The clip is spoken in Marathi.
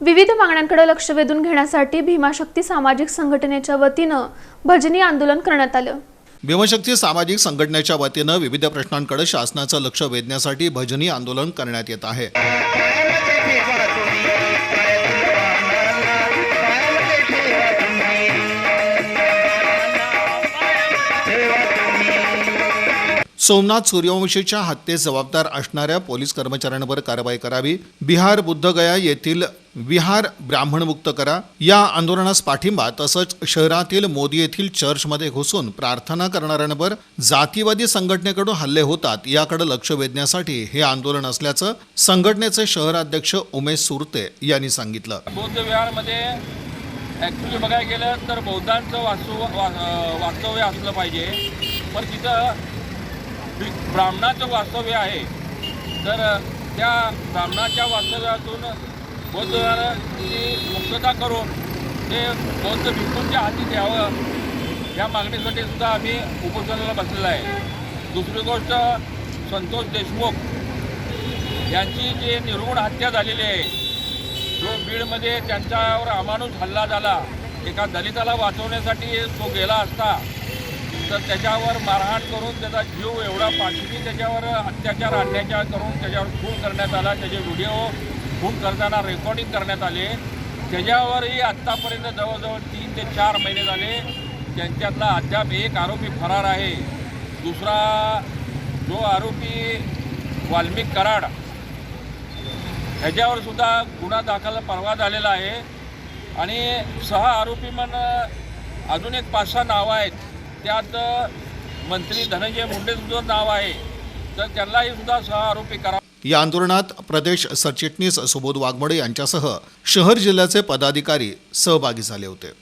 विविध मागण्यांकडे लक्ष वेधून घेण्यासाठी भीमाशक्ती सामाजिक संघटनेच्या वतीनं भजनी आंदोलन करण्यात आलं. भीमशक्ती सामाजिक संघटनेच्या वतीनं विविध प्रश्नांकडे शासनाचं लक्ष वेधण्यासाठी भजनी आंदोलन करण्यात येत आहे. सोमनाथ सूर्यवंशीच्या हत्येस जबाबदार असणाऱ्या पोलीस कर्मचाऱ्यांवर कारवाई करावी. बिहार बुद्धगया येथील विहार ब्राह्मणमुक्त करा. या आंदोलनास पाठिंबा तसंच शहरातील मोदी येथील चर्चमध्ये घुसून प्रार्थना करणाऱ्यांवर जातीवादी संघटनेकडून हल्ले होतात याकडे लक्ष वेधण्यासाठी हे आंदोलन असल्याचं संघटनेचे शहराध्यक्ष उमेश सुरते यांनी सांगितलं. बौद्धविहारमध्ये ॲक्च्युली बघायला गेलं तर बौद्धांचं वास्तू वास्तव्य असलं पाहिजे. पण तिथं ब्राह्मणाचं वास्तव्य आहे. तर त्या ब्राह्मणाच्या वास्तव्यातून बौद्ध मुक्तता करून ते बौद्ध भिक्खूंच्या हाती द्यावं या मागणीसाठी सुद्धा आम्ही उपोषणाला बसलेलो आहे. दुसरी गोष्ट संतोष देशमुख यांची जी निर्गुण हत्या झालेली आहे जो बीडमध्ये त्यांच्यावर अमानुष हल्ला झाला एका दलिताला वाचवण्यासाठी तो गेला असता तर त्याच्यावर मारहाण करून त्याचा जीव एवढा पाठवी त्याच्यावर अत्याचार आणण्याच्या करून त्याच्यावर खून करण्यात आला. त्याचे व्हिडिओ खून करताना रेकॉर्डिंग करण्यात आले. त्याच्यावरही आत्तापर्यंत जवळजवळ तीन ते चार महिने झाले. त्यांच्यातला अद्याप एक आरोपी फरार आहे. दुसरा जो आरोपी वाल्मिक कराड ह्याच्यावर सुद्धा गुन्हा दाखल परवा झालेला आहे. आणि सहा आरोपी म्हण अजून एक पाच सहा नावं आहेत. त्यात मंत्री धनंजय मुंडे सुद्धा नाव आहे. तर त्यांनाही सुद्धा सह आरोपी करा या आंदोलनात प्रदेश सरचिटणीस सुबोध वाघमोडे यांच्यासह शहर जिल्ह्याचे पदाधिकारी सहभागी झाले होते.